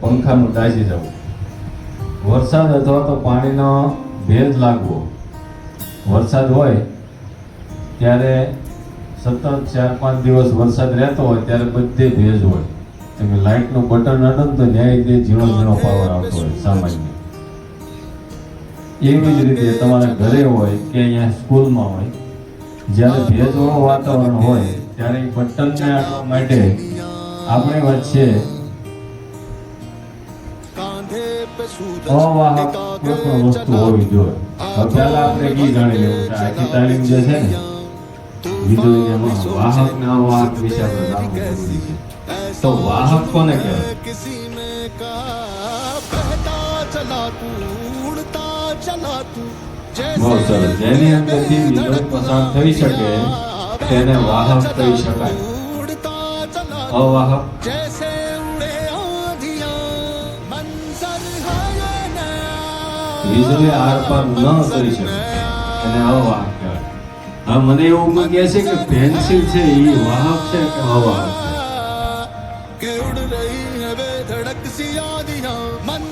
પંખાનું દાઝી જવું. વરસાદ અથવા તો પાણીનો ભેજ લાગવો. વરસાદ હોય, ત્યારે સતત ચાર પાંચ દિવસ વરસાદ રહેતો હોય, ત્યારે બધે ભેજ હોય. તમે લાઇટનું બટન અડન તો ન્યાય તે ઝીણો ઝીણો પાવર આવતો હોય, સામાન્ય. એવી જ રીતે તમારા ઘરે હોય કે અહીંયા સ્કૂલમાં હોય, જ્યારે ભેજવાળું વાતાવરણ હોય, ત્યારે એ બટનને આડવા માટે આપણી વચ્ચે સો વાહક પ્રકરણ વસ્તુ હોવી જોઈએ હવે પહેલા આપણે ગી જાણી લેવું છે. આખી તાલીમ જે છે ને વીજળીમાં વાહક ના વાહક વિશે આપણે જાણવું જરૂરી છે. તો વાહક કોને કહેવાય? જેની અંદરથી વીજળી પસાર થઈ શકે તેને વાહક કહી શકાય. અવાહક. વીજળી આરપાર ન કરી શકે. અને આવો હા, મને એવું પણ કહે છે કે પેન્સિલ છે, એ વાહક છે કે અવાહક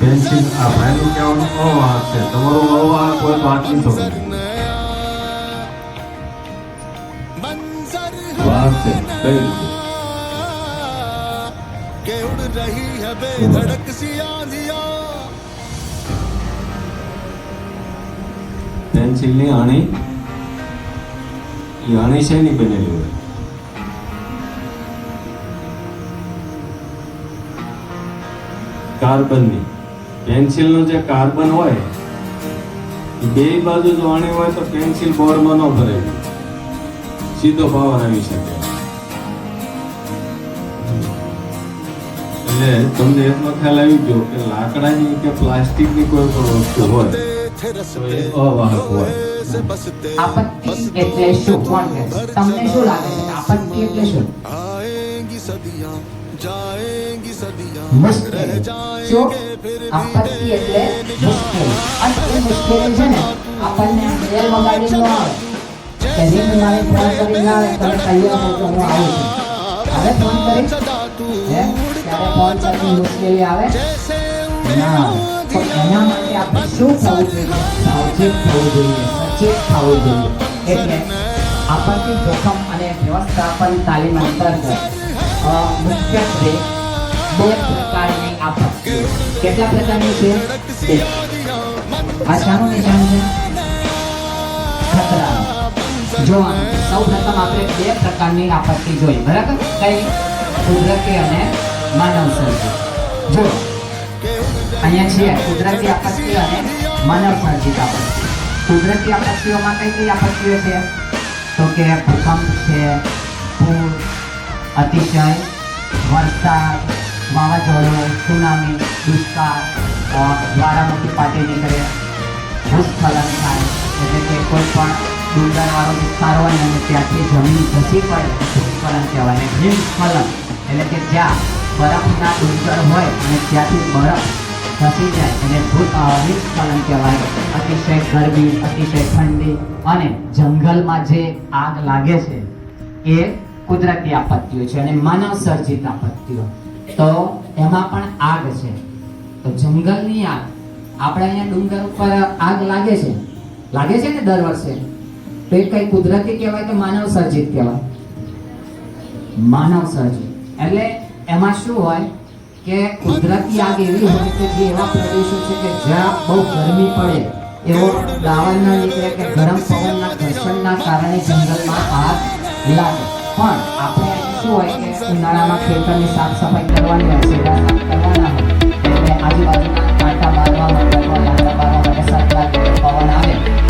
પેન્સિલ આ ભાઈનું કહેવાનું અવાહક છે. તમારો અવાહક કોઈ બાટલી તો વાહક છે, કઈ રીતે? કે ઉડ રહી હે ધડક સી આંધિયા પેન્સિલની અણી એ અણી શેની બનેલી હોય કાર્બનની. પેન્સિલનો જે કાર્બન હોય બે બાજુ જો અણી હોય તો પેન્સિલ બોર્ડમાં ન ભરે સીધો પાવર આવી શકે. એટલે તમને એટલો ખ્યાલ આવી ગયો કે લાકડાની કે પ્લાસ્ટિકની કોઈ પણ વસ્તુ હોય આપત્તિ એટલે શું કોણ કે તમને શું લાગે છે આપત્તિ એટલે શું આએંગી સદિયા જાએંગી સદિયા મુશ્કેલ જો આપત્તિ એટલે મુશ્કેલ અને એ મુશ્કેલ છે ને આપણને રેલ વગાડી ન આવે કે રીંગ મારી ફોન કરી ના આવે તમે તૈયાર હો તો હું આવું છું હવે ફોન કરી હે ત્યારે ફોન કરતી મુશ્કેલી આવે ના પણ શું થવું જોઈએ સાવચેત થવું જોઈએ સચેત થવું જોઈએ એટલે આપત્તિ જોખમ અને વ્યવસ્થાપન તાલીમ અંતર્ગત મુખ્યત્વે બે પ્રકારની આપત્તિ કેટલા પ્રકારની છે આ શાનું નિશાન છે. ખતરા જો સૌ પ્રથમ આપણે બે પ્રકારની આપત્તિ જોઈ. બરાબર? કઈ? કુદરતી અને માનવ સર્જિત જો અહીંયા છીએ. કુદરતી આપત્તિ અને માનવ સર્જિત કુદરતી આપત્તિઓમાં કઈ કઈ આપત્તિઓ છે? તો કે ભૂકંપ છે, પૂર, અતિશય, વરસાદ, વાવાઝોડું, સુનામી, દુષ્કાળ જ્વાળામુખી ફાટી નીકળે, ભૂસ્ખલન થાય. એટલે કે કોઈ પણ ડુંગરવાળો વિસ્તાર હોય અને ત્યાંથી જમીન ધસી પડે ભૂસ્ખલન કહેવાય. અને હિમસ્ખલન એટલે કે જ્યાં બરફના ડુંગર હોય, અને ત્યાંથી બરફ ધસી જાય એને હિમસ્ખલન કહેવાય. અતિશય ગરમી, અતિશય ઠંડી અને જંગલમાં જે આગ લાગે છે, એ કુદરતી આપત્તિઓ છે અને માનવ સર્જિત આપત્તિઓ. તો એમાં પણ આગ છે. તો જંગલની આગ, આપણે અહીંયા ડુંગર ઉપર આગ લાગે છે? લાગે છે ને દર વર્ષે? તો એ કઈ કુદરતી કહેવાય કે માનવ સર્જિત કહેવાય? માનવ સર્જિત એટલે એમાં શું હોય? કે કુદરતી આગ એવી હોય કે જે એવા પ્રદેશો છે કે જ્યાં બહુ ગરમી પડે, એવો દાવાલ ન નીકળે કે ગરમ પવનના ઘર્ષણના કારણે જંગલમાં આગ લાગે. પણ આપણે શું હોય કે ઉનાળામાં ખેતરની સાફ સફાઈ કરવાની હોય સેવા કરવાના હોય, એટલે આજુબાજુના કાંટા મારવા માટે લાંબા મારવા માટે સટલા પવન આવે.